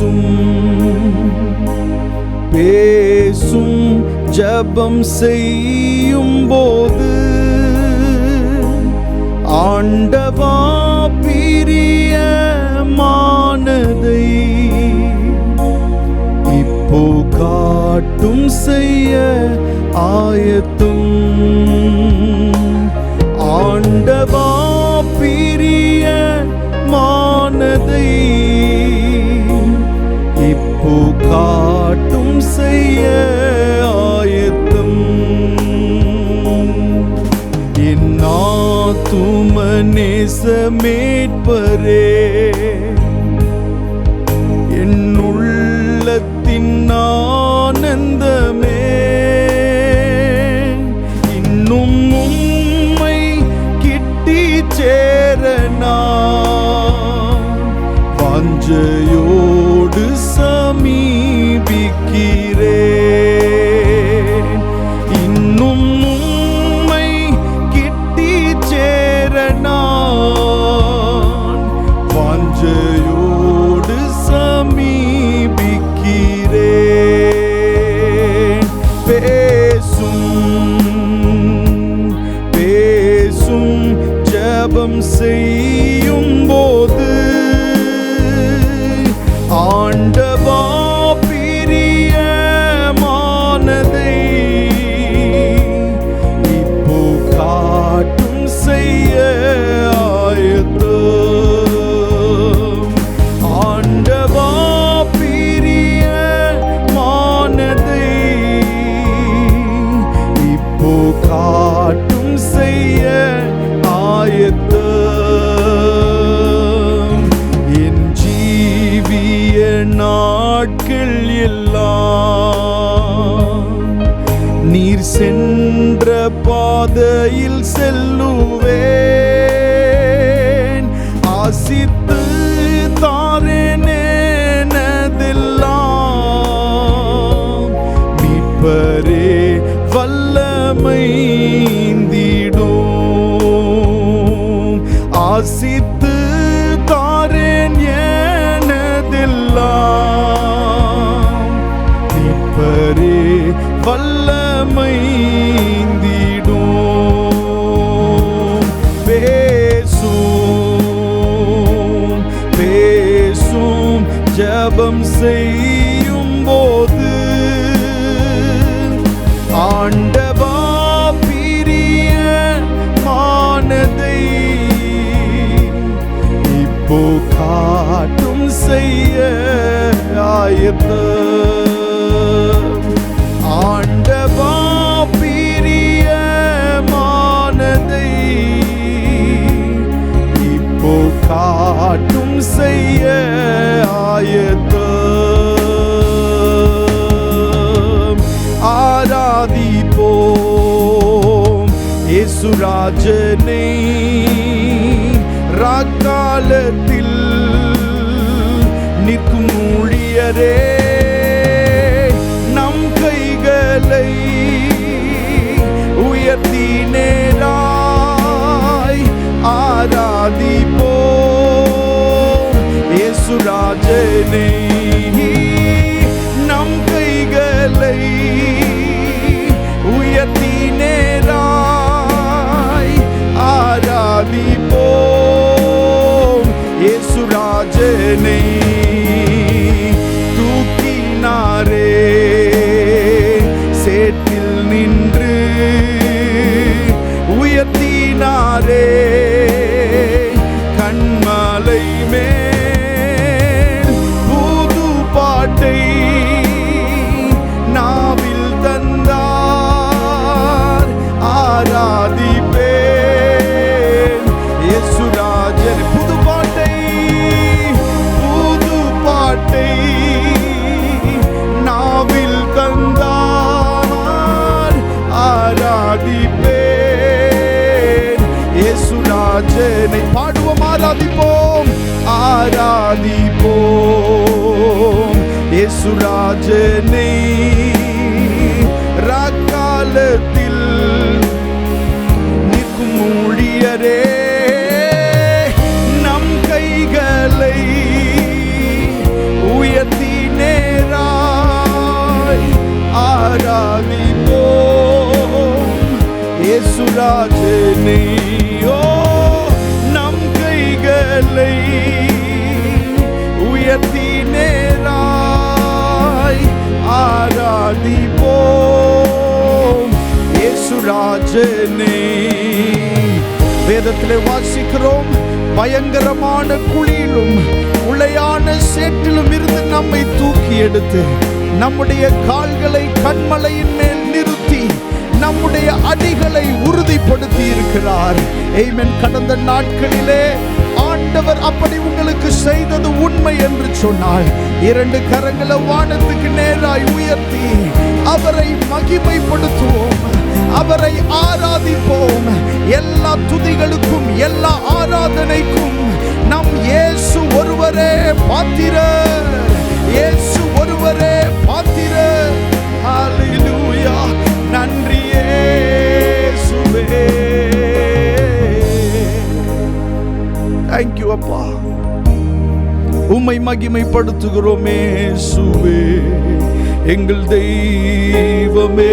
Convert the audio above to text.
பேசும் பேசும் ஜபம் செய்யும் போது ஆண்டவா பிரியமானதை இப்போ காட்டும் செய்ய ஆயத்தும் என்னாத்தும நேசமேற்பரே என் உள்ளத்தின் நான் நீர் சென்ற பாதையில் செல்லுவேன். ஆசித்து தாரேனதெல்லாம் மீட்பரே வல்லமைந்திடும் ஜபம் செய்யும் போது ஆண்டவா பிரிய மானதை இப்போ காட்டும் செய்ய ஆயத்தம். இயேசுராஜனை ராக்காலத்தில் நிற்கும் ஊழியரே நம் கைகளை உயர்த்தி நேராய் ஆராதிப்போம். இயேசுராஜனை ஆராதிப்போம் இயேசுராஜனை ராக்காலத்தில் நிற்கும் ராஜனே. வேதத்திலே வாசிக்கிறோம் பயங்கரமான குழியிலும் உளையான சேற்றிலும் இருந்து நம்மை தூக்கி எடுத்து நம்முடைய கால்களை கண்மலையின் மேல் நிறுத்தி நம்முடைய அடிகளை உறுதிப்படுத்தி இருக்கிறார். ஏமன் கடந்த நாட்களிலே ஆண்டவர் அப்படி உங்களுக்கு செய்தது உண்மை என்று சொன்னால் இரண்டு கரங்களை வானத்துக்கு நேராய் உயர்த்தி அவரை மகிமைப்படுத்துவோம் அவரை ஆராதிப்போம். எல்லா துதிகளுக்கும் எல்லா ஆராதனைக்கும் நம் இயேசு ஒருவரே பாத்திரர் தேங்க்யூ அப்பா உம்மை மகிமைப்படுத்துகிறோமே சுவே எங்கள் தெய்வமே.